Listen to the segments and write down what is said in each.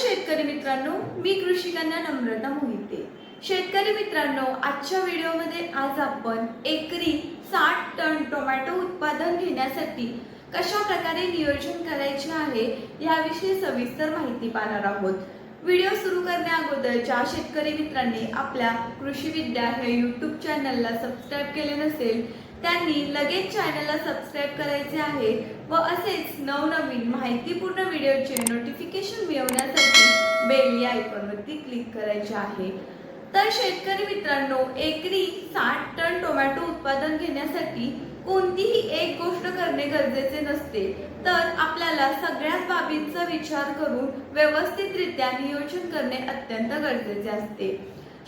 शेतकरी मित्रांनो मी कृषिकांना नम्रता मोहिते. शेतकरी मित्रांनो आजच्या व्हिडिओमध्ये आज आपण एकरी साठ टन टोमॅटो उत्पादन घेण्यासाठी कशा प्रकारे नियोजन करायचे आहे याविषयी सविस्तर माहिती पाहणार आहोत. व्हिडिओ सुरू करण्या अगोदर ज्या शेतकरी मित्रांनी आपल्या कृषी विद्या हे यूट्यूब चॅनलला सबस्क्राईब केले नसेल त्यांनी लगेच चॅनलला सबस्क्राईब करायचे आहे व असेच नवनवीन माहितीपूर्ण व्हिडिओचे नोटिफिकेशन मिळवण्यासाठी बेल या आयकॉनवरती क्लिक करायचे आहे. तर शेतकरी मित्रांनो एकरी साठ टन टोमॅटो उत्पादन घेण्यासाठी कोणतीही एक गोष्ट करणे गरजेचे नसते. तर आपल्याला सगळ्याच बाबींचा विचार करून व्यवस्थितरित्या नियोजन करणे अत्यंत गरजेचे असते.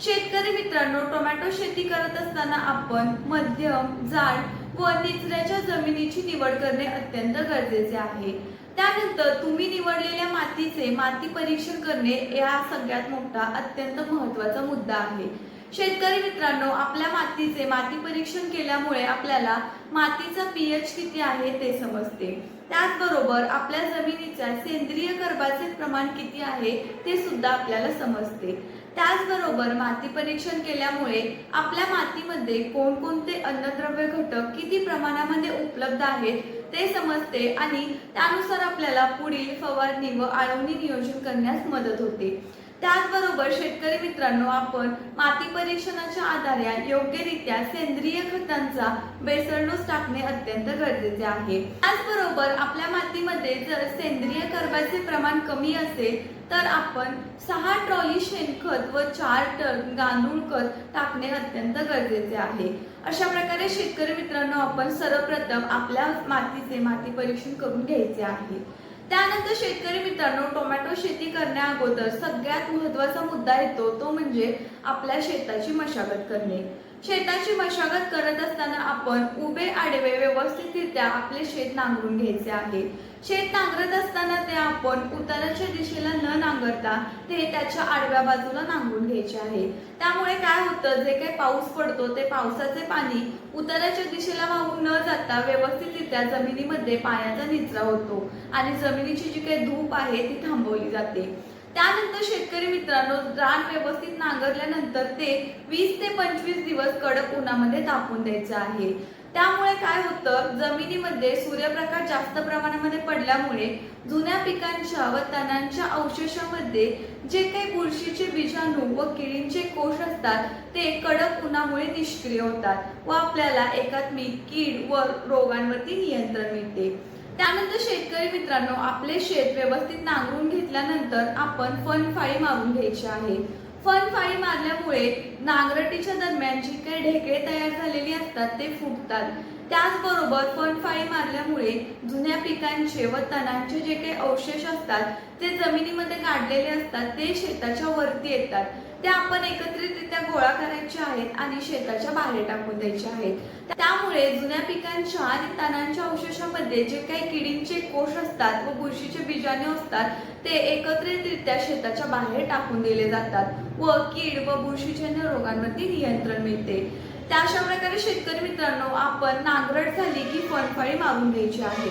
शेतकरी मित्रांनो टोमॅटो शेती करत असताना आपण मध्यम जाड व निचऱ्याच्या जमिनीची निवड करणे अत्यंत गरजेचे आहे. त्यानंतर तुम्ही निवडलेल्या मातीचे माती परीक्षण करणे हा सगळ्यात मोठा अत्यंत महत्त्वाचा मुद्दा आहे. शेतकरी मित्रांनो आपल्या मातीचे माती परीक्षण केल्यामुळे आपल्याला मातीचा पीएच किती आहे ते समजते. त्याचबरोबर आपल्या जमिनीच्या सेंद्रिय कर्बाचे प्रमाण किती आहे ते सुद्धा आपल्याला समजते. त्याचबरोबर माती परीक्षण केल्यामुळे आपल्या मातीमध्ये कोणकोणते अन्नद्रव्य घटक किती प्रमाणामध्ये उपलब्ध आहेत ते समजते आणि त्यानुसार आपल्याला पुढील फवारणी व आळवणी नियोजन करण्यास मदत होते. त्याचबरोबर शेतकरी मित्रांनो आपण माती परीक्षणाच्या आधारे योग्यरित्या सेंद्रिय खतांचा बेसळ टाकणे अत्यंत गरजेचे आहे. त्याचबरोबर आपल्या मातीमध्ये जर सेंद्रिय कर्बाचे प्रमाण कमी असेल तर आपण सहा ट्रॉली शेणखत व चार टन गांडूळ खत टाकणे अत्यंत गरजेचे आहे. अशा प्रकारे शेतकरी मित्रांनो आपण सर्वप्रथम आपल्या मातीचे माती परीक्षण करून घ्यायचे आहे. त्यानंतर शेतकरी मित्रांनो टोमॅटो शेती करण्या अगोदर सगळ्यात महत्त्वाचा मुद्दा येतो तो म्हणजे आपल्या शेताची मशागत करणे. शेताची मशागत करत असताना आपण उभे आडवे व्यवस्थितरित्या आपले शेत नांगरून घ्यायचे आहे. शेत नांगरत असताना ते आपण उताराच्या दिशेला न नांगरता ते त्याच्या आडव्या बाजूला नांगरून घ्यायचे आहे. त्यामुळे काय होतं जे काही पाऊस पडतो ते पावसाचे पाणी उतराच्या दिशेला वाहून न जाता व्यवस्थितरित्या जमिनीमध्ये पाण्याचा निचरा होतो आणि जमिनीची जी काही धूप आहे ती थांबवली जाते. त्यानंतर शेतकरी मित्रांनो रान व्यवस्थित नांगरल्यानंतर ते वीस ते पंचवीस दिवस कडक उन्हामध्ये तापून द्यायचं आहे. त्यामुळे काय होतं जमिनीमध्ये सूर्यप्रकाश जास्त प्रमाणामध्ये पडल्यामुळे जुन्या पिकांच्या व तणांच्या अवशेषामध्ये जे काही बुरशीचे बीजाणू व किडींचे कोष असतात ते कडक उन्हामुळे निष्क्रिय होतात व आपल्याला एकात्मिक कीड व रोगांवरती नियंत्रण मिळते. त्यानंतर शेतकरी मित्रांनो आपले शेत व्यवस्थित नांगरून घेतल्यानंतर आपण फन फाळी मारून घ्यायची आहे. फन फाळी मारल्यामुळे नांगरटीच्या दरम्यान जी काही ढेकळे तयार झालेली असतात ते फुटतात त्याचबरोबर फन फाळी मारल्यामुळे जुन्या पिकांचे व तणांचे जे काही अवशेष असतात ते जमिनीमध्ये काढलेले असतात ते शेताच्या वरती येतात. ते आपण एकत्रितरित्या गोळा करायचे आहेत आणि शेताच्या बाहेर टाकून द्यायचे आहेत. त्यामुळे जुन्या पिकांच्या आणि तणांच्या अवशेषामध्ये जे काही किडींचे कोष असतात व बुरशीचे बीजाणू असतात ते एकत्रितरित्या शेताच्या बाहेर टाकून दिले जातात व कीड व बुरशीजन्य रोगांवरती नियंत्रण मिळते. त्या अशा प्रकारे शेतकरी मित्रांनो आपण नांगरट झाली की फणफाळी मारून घ्यायची आहे.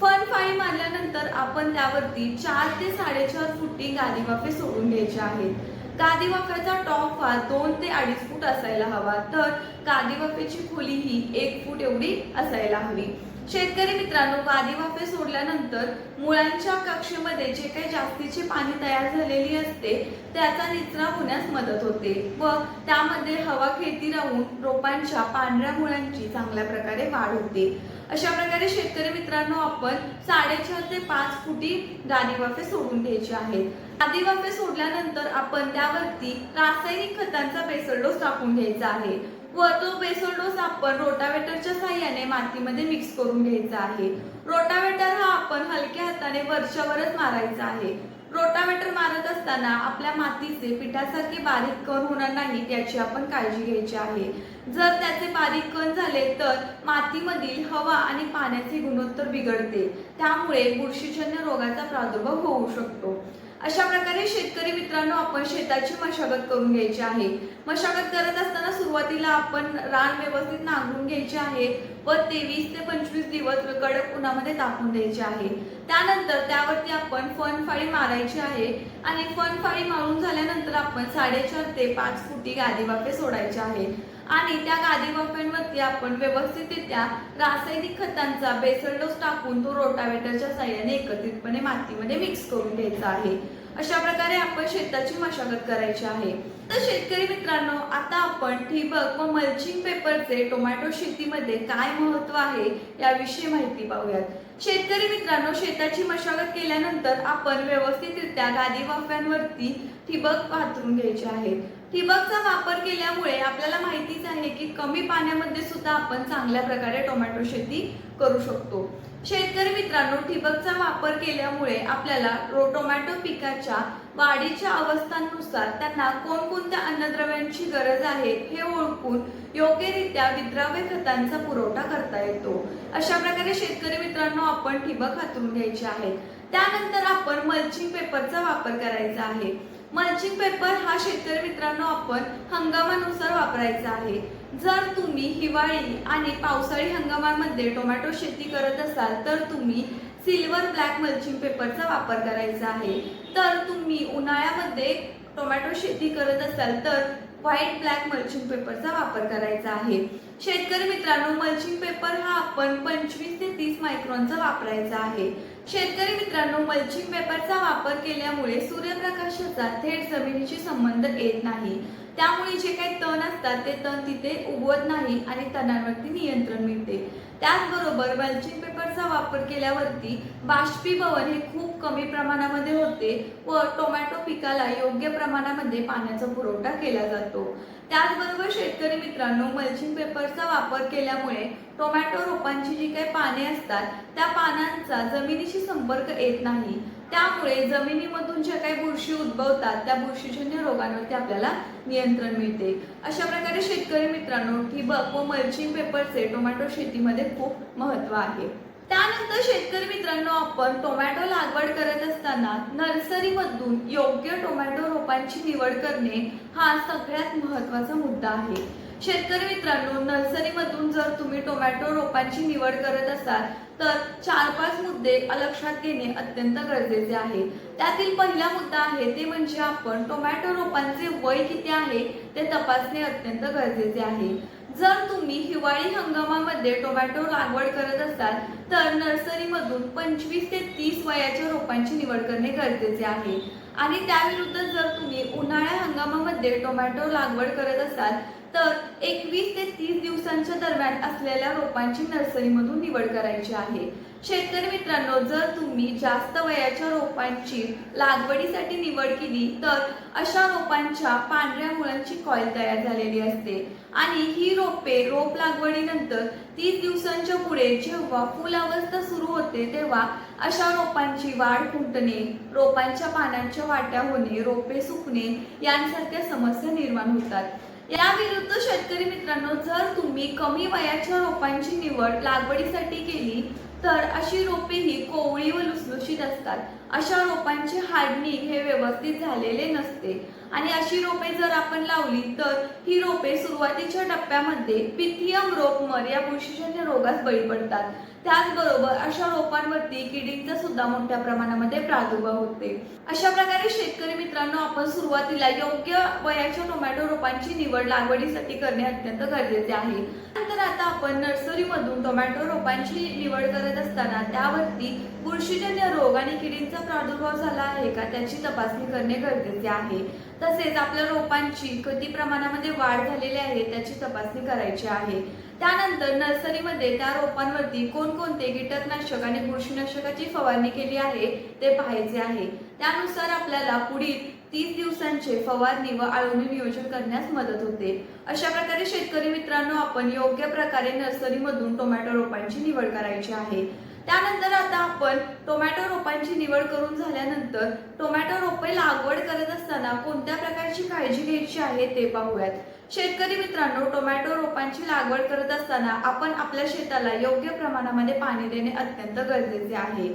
फणफाळी मारल्यानंतर आपण त्यावरती चार ते साडेचार फुटी गादी वाफे सोडून घ्यायचे आहेत. कादी वाफ्याचा टॉप हा दोन ते अडीच फूट असायला हवा. तर कादी वाफेची खोली ही एक फूट एवढी असायला हवी. शेतकरी मित्रांनो गादी वाफे सोडल्यानंतर मुळांच्या कक्षेमध्ये जे काही जास्तीचे पाणी तयार झालेली असते त्याचा निचरा होण्यास मदत होते व त्यामध्ये हवा खेळती राहून रोपांच्या पांढऱ्या मुळांची चांगल्या प्रकारे वाढ होते. अशा प्रकारे शेतकरी मित्रांनो आपण साडेचार ते पाच फुटी गादी वाफे सोडून घ्यायचे आहेत. गादी वाफे सोडल्यानंतर आपण त्यावरती रासायनिक खतांचा बेसल डोस टाकून घ्यायचा आहे व तो बेसल डोस आपण रोटावेटरच्या साह्याने मातीमध्ये मिक्स करून घ्यायचा आहे. रोटावेटर हा आपण हलक्या हाताने वरच्यावरच मारायचा आहे. रोटावेटर मारत असताना आपल्या मातीचे पिठासारखे बारीक कण होणार नाही याची आपण काळजी घ्यायची आहे. जर त्याचे बारीक कण झाले तर मातीमधील हवा आणि पाण्याचे गुणोत्तर बिघडते. त्यामुळे बुरशीजन्य रोगाचा प्रादुर्भाव होऊ शकतो. अशा प्रकारे शेतकरी मित्रांनो आपण शेताची मशागत करून घ्यायची आहे. मशागत करत असताना सुरुवातीला आपण रान व्यवस्थित नांगरून घ्यायचे आहे व तेवीस ते पंचवीस दिवस कडक उन्हामध्ये तापून द्यायचे आहे. त्यानंतर त्यावरती आपण फन फाळी मारायची आहे आणि फन फाळी मारून झाल्यानंतर आपण साडेचार ते पाच फुटी गादी वाफे सोडायचे आहे. आणि त्या गादी वाफ्यांवरती आपण व्यवस्थितरित्या रासायनिक खतांचा बेसल डोस टाकून तो रोटावेटरच्या साह्याने एकत्रितपणे मातीमध्ये मिक्स करून घ्यायचा आहे. अशा प्रकारे आपण शेताची मशागत करायची आहे. तर शेतकरी मित्रांनो आता आपण ठिबक व मल्चिंग पेपरचे टोमॅटो शेतीमध्ये काय महत्त्व आहे याविषयी माहिती पाहूयात. शेतकरी मित्रांनो शेताची मशागत केल्यानंतर आपण व्यवस्थितरित्या गादी वाफ्यांवरती ठिबक पाथरून घ्यायचे आहे. ठिबकचा वापर केल्यामुळे आपल्याला माहितीच आहे की कमी पाण्यामध्ये सुद्धा आपण चांगल्या प्रकारे टोमॅटो शेती करू शकतो. शेतकरी मित्रांनो ठिबकचा वापर केल्यामुळे आपल्याला रो टोमॅटो पिकाच्या वाढीच्या अवस्थांनुसार त्यांना कोणकोणत्या अन्नद्रव्यांची गरज आहे हे ओळखून योग्यरित्या विद्राव्य खतांचा पुरवठा करता येतो. अशा प्रकारे शेतकरी मित्रांनो आपण ठिबक हातून घ्यायचे आहे. त्यानंतर आपण मल्चिंग पेपरचा वापर करायचा आहे. मल्चिंग पेपर हा शेतकरी मित्रांनो आपण हंगामानुसार वापरायचा आहे. जर तुम्ही हिवाळी आणि पावसाळी हंगामामध्ये टोमॅटो शेती करत असाल तर तुम्ही सिल्वर ब्लॅक मल्चिंग पेपरचा वापर करायचा आहे. तर तुम्ही उन्हाळ्यामध्ये टोमॅटो शेती करत असाल तर व्हाईट ब्लॅक मल्चिंग पेपरचा वापर करायचा आहे. शेतकरी मित्रांनो मल्चिंग पेपर हा आपण पंचवीस ते तीस मायक्रॉनचा वापरायचा आहे. शेतकरी मित्रांनो मल्चिंग पेपरचा वापर केल्यामुळे सूर्यप्रकाशाचा थेट जमिनीशी संबंध येत नाही. त्यामुळे जे काही तण असतात ते तण तिथे उगवत नाही आणि तणांवरती नियंत्रण मिळते. त्याचबरोबर मल्चिंग पेपरचा वापर केल्यावरती बाष्पीभवन हे खूप कमी प्रमाणामध्ये होते व टोमॅटो पिकाला योग्य प्रमाणामध्ये पाण्याचा पुरवठा केला जातो. त्याचबरोबर शेतकरी मित्रांनो मल्चिंग पेपरचा वापर केल्यामुळे टोमॅटो रोपांची जी काही पाने असतात त्या पानांचा जमिनीशी संपर्क येत नाही. त्यामुळे जमिनीमधून ज्या काही बुरशी उद्भवतात त्या बुरशीजन्य रोगांवरती आपल्याला नियंत्रण मिळते. अशा प्रकारे शेतकरी मित्रांनो ठिबक व मल्चिंग पेपरचे टोमॅटो शेतीमध्ये खूप महत्त्व आहे. त्यानंतर शेतकरी मित्रांनो आपण टोमॅटो लागवड करत असताना नर्सरीमधून योग्य टोमॅटो रोपांची निवड करणे हा सगळ्यात महत्त्वाचा मुद्दा आहे. शेतकरी मित्रांनो नर्सरीमधून जर तुम्ही टोमॅटो रोपांची निवड करत असाल तर चार पाच मुद्दे लक्षात घेणे अत्यंत गरजेचे आहे. त्यातील पहिला मुद्दा आहे ते म्हणजे आपण टोमॅटो रोपांचे वय किती आहे ते तपासणे अत्यंत गरजेचे आहे. जर तुम्ही हिवाळी हंगामामध्ये टोमॅटो लागवड करत असाल तर नर्सरीमधून पंचवीस ते तीस वयाच्या रोपांची निवड करणे गरजेचे आहे. आणि त्याविरुद्ध जर तुम्ही उन्हाळ्या हंगामामध्ये टोमॅटो लागवड करत असाल तर एकवीस ते तीस दिवसांच्या दरम्यान असलेल्या रोपांची नर्सरीमधून निवड करायची आहे. शेतकरी मित्रांनो जर तुम्ही जास्त वयाच्या रोपांची लागवडीसाठी निवड केली तर अशा रोपांच्या पांढऱ्या मुळांची कॉईल तयार झालेली असते. आणि ही रोपे रोप लागवडीनंतर तीस दिवसांच्या पुढे जेव्हा फुल अवस्था सुरू होते तेव्हा अशा रोपांची वाढ फुटणे रोपांच्या पानांच्या वाट्या होणे रोपे सुकणे यांसारख्या समस्या निर्माण होतात. या विरुद्ध शेतकरी मित्रांनो जर तुम्ही कमी वयाच्या रोपांची निवड लागवडीसाठी केली तर अशी रोपे ही कोवळी व लुसलुशीत असतात. अशा रोपांचे हाडणी हे व्यवस्थित झालेले नसते. आणि अशी रोपे जर आपण लावली तर ही रोपे सुरुवातीच्या टप्प्यामध्ये पिथियम रोपमर या बुरशीजन्य रोगास बळी पडतात त्याचबरोबर अशा रोपांवरती किडींचा सुद्धा मोठ्या प्रमाणामध्ये प्रादुर्भाव होते. अशा प्रकारे शेतकरी मित्रांनो आपण सुरुवातीला योग्य वयाच्या टोमॅटो रोपांची निवड लागवडीसाठी करणे अत्यंत गरजेचे आहे. नंतर आता आपण नर्सरीमधून टोमॅटो रोपांची निवड करत असताना त्यावरती बुरशीजन्य रोग आणि किडींचा प्रादुर्भाव झाला आहे का त्याची तपासणी करणे गरजेचे आहे. तसेच आपल्या रोपांची कधी प्रमाणामध्ये वाढ झालेली आहे त्याची तपासणी करायची आहे. त्यानंतर नर्सरीमध्ये त्या रोपांवरती कोणकोणते कीटकनाशक आणि बुरशीनाशकाची फवारणी केली आहे ते पाहायचे आहे. त्यानुसार आपल्याला पुढील तीस दिवसांचे फवारणी व आळवणी नियोजन करण्यास मदत होते. अशा प्रकारे शेतकरी मित्रांनो आपण योग्य प्रकारे नर्सरीमधून टोमॅटो रोपांची निवड करायची आहे. त्यानंतर आता आपण टोमॅटो रोपांची निवड करून झाल्यानंतर टोमॅटो रोपे लागवड करत असताना कोणत्या प्रकारची काळजी घ्यायची आहे ते पाहूयात. शेतकरी मित्रांनो टोमॅटो रोपांची लागवड करत असताना आपण आपल्या शेताला योग्य प्रमाणामध्ये पाणी देणे अत्यंत गरजेचे आहे.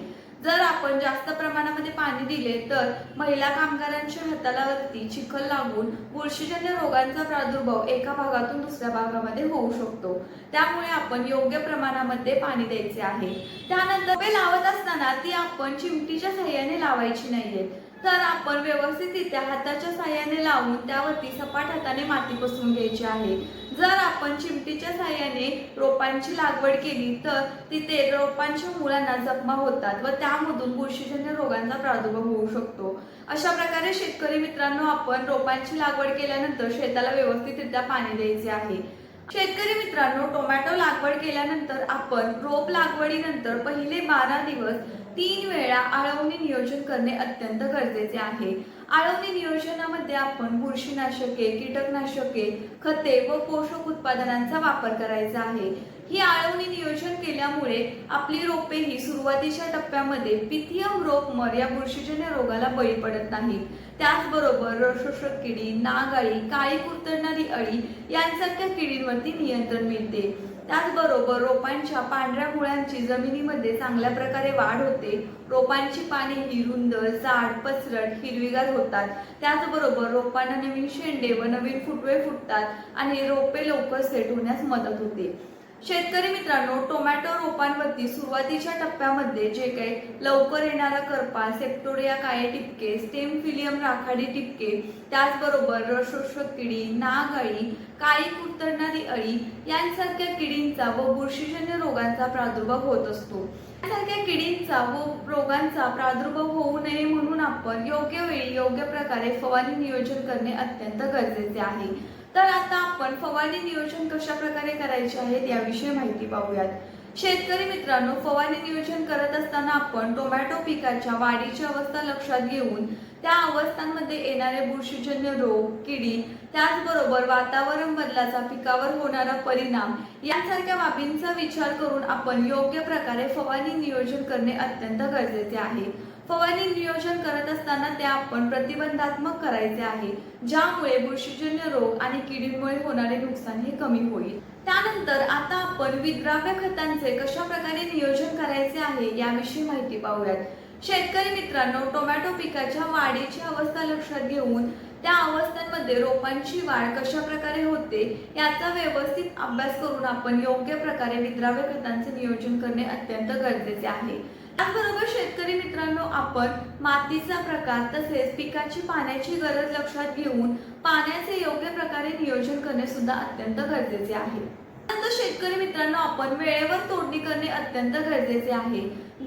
जर आपण जास्त प्रमाणात पाणी दिले तर महिला कामगारांच्या हातालावरती चिखल लागून बुरशीजन्य रोगांचा प्रादुर्भाव एका भागातून दुसऱ्या भागामध्ये होऊ शकतो. त्यामुळे आपण योग्य प्रमाणामध्ये पाणी द्यायचे आहे. त्यानंतर लावत असताना ती आपण चिमटीच्या सहाय्याने लावायची नाहीये. तर आपण व्यवस्थितरित्या हाताच्या साह्याने लावून त्यावरती सपाट हाताने माती पसरून घ्यायची आहे. जर आपण चिमटीच्या साह्याने रोपांची लागवड केली तर तिथे रोपांच्या मुळांना जखमा होतात व त्यामधून बुरशीजन्य रोगांचा प्रादुर्भाव होऊ शकतो. अशा प्रकारे शेतकरी मित्रांनो आपण रोपांची लागवड केल्यानंतर शेताला व्यवस्थितरित्या पाणी द्यायचे आहे. शेतकरी मित्रांनो टोमॅटो लागवड केल्यानंतर आपण रोप लागवडीनंतर पहिले बारा दिवस तीन वेळा आळवणी नियोजन करणे अत्यंत गरजेचे आहे. आळवणी नियोजनामध्ये आपण बुरशीनाशके कीटकनाशके खते व पोषक उत्पादनांचा वापर करायचा आहे. ही आळवणी नियोजन केल्यामुळे आपली रोपे ही सुरुवातीच्या टप्प्यामध्ये पिथियम रोप मर या बुरशीजन्य रोगाला बळी पडत नाहीत. त्याचबरोबर रसशोषक किडी नागाळी काळी कुरतडणारी अळी यांसारख्या किडींवरती नियंत्रण मिळते. त्याचबरोबर रोपांच्या पांढऱ्या मुळांची जमिनीमध्ये चांगल्या प्रकारे वाढ होते. रोपांची पाने ही रुंद जाड पसरट हिरवीगार होतात. त्याचबरोबर रोपांना नवीन शेंडे व नवीन फुटवे फुटतात आणि रोपे लवकर सेट होण्यास मदत होते. शेतकरी मित्रांनो टोमॅटो रोपांवरती सुरुवातीच्या टप्प्यामध्ये जे काही लवकर येणारा करपा सेप्टोडिया काळे टिपके स्टेम फिलियम राखाडी टिपके त्याचबरोबर रसशोषक किडी नागाळी काळी कुरतडणारी अळी यांसारख्या किडींचा व बुरशीजन्य रोगांचा प्रादुर्भाव होत असतो. यासारख्या किडींचा व रोगांचा प्रादुर्भाव होऊ नये म्हणून आपण योग्य वेळी योग्य प्रकारे फवारणी नियोजन करणे अत्यंत गरजेचे आहे. तर आता आपण फवारणी नियोजन कशा प्रकारे करायचे आहेत याविषयी माहिती पाहूयात. शेतकरी मित्रांनो फवारणी नियोजन करत असताना आपण टोमॅटो पिकाच्या वाढीची अवस्था लक्षात घेऊन त्या अवस्थांमध्ये येणारे बुरशीजन्य रोग किडी त्याचबरोबर वातावरण बदलाचा पिकावर होणारा परिणाम यांसारख्या बाबींचा विचार करून आपण योग्य प्रकारे फवारणी नियोजन करणे अत्यंत गरजेचे आहे. फवारणी नियोजन करत असताना ते आपण प्रतिबंधात्मक करायचे आहे ज्यामुळे बुरशीजन्य रोग आणि किडींमुळे होणारे नुकसान हे कमी होईल. त्यानंतर आता आपण विद्राव्य खतांचे कशा प्रकारे नियोजन करायचे आहे याविषयी माहिती पाहूयात. शेतकरी मित्रांनो टोमॅटो पिकाच्या वाढीची अवस्था लक्षात घेऊन त्या अवस्थांमध्ये रोपांची वाढ कशा प्रकारे होते याचा व्यवस्थित अभ्यास करून आपण योग्य प्रकारे विद्राव्य खतांचे नियोजन करणे अत्यंत गरजेचे आहे. त्याचबरोबर शेतकरी मित्रांनो आपण मातीचा प्रकार तसेच पिकाची पाण्याची गरज लक्षात घेऊन पाण्याचे योग्य प्रकारे नियोजन करणे सुद्धा अत्यंत गरजेचे आहे. शेतकरी मित्रांनो आपण वेळेवर तोडणी करणे अत्यंत गरजेचे आहे.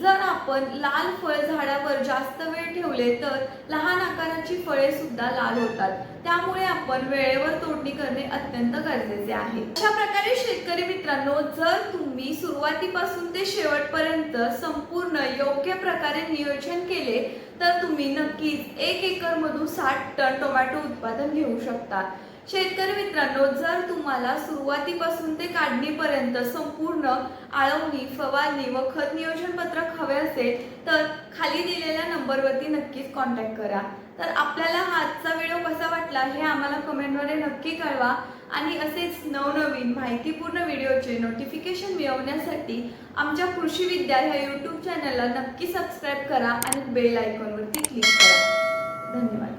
जर आपण लाल फळ झाडावर जास्त वेळ ठेवले तर लहान आकाराची फळे सुद्धा लाल होतात. त्यामुळे आपण वेळेवर तोडणी करणे अत्यंत गरजेचे आहे. अशा प्रकारे शेतकरी मित्रांनो जर तुम्ही सुरुवातीपासून ते शेवटपर्यंत संपूर्ण योग्य प्रकारे नियोजन केले तर तुम्ही नक्कीच एक एकर मधून साठ टन टोमॅटो उत्पादन घेऊ शकता. शेतकरी मित्रांनो जर तुम्हाला सुरुवातीपासून ते काढणीपर्यंत संपूर्ण आळवणी फवारणी व खत नियोजन पत्रक हवे असेल तर खाली दिलेल्या नंबरवरती नक्कीच कॉन्टॅक्ट करा. तर आपल्याला हा आजचा व्हिडिओ कसा वाटला हे आम्हाला कमेंटमध्ये नक्की कळवा आणि असेच नवनवीन माहितीपूर्ण व्हिडिओचे नोटिफिकेशन मिळवण्यासाठी आमच्या कृषी विद्या ह्या यूट्यूब चॅनलला नक्की सबस्क्राईब करा आणि बेल आयकॉनवरती क्लिक करा. धन्यवाद.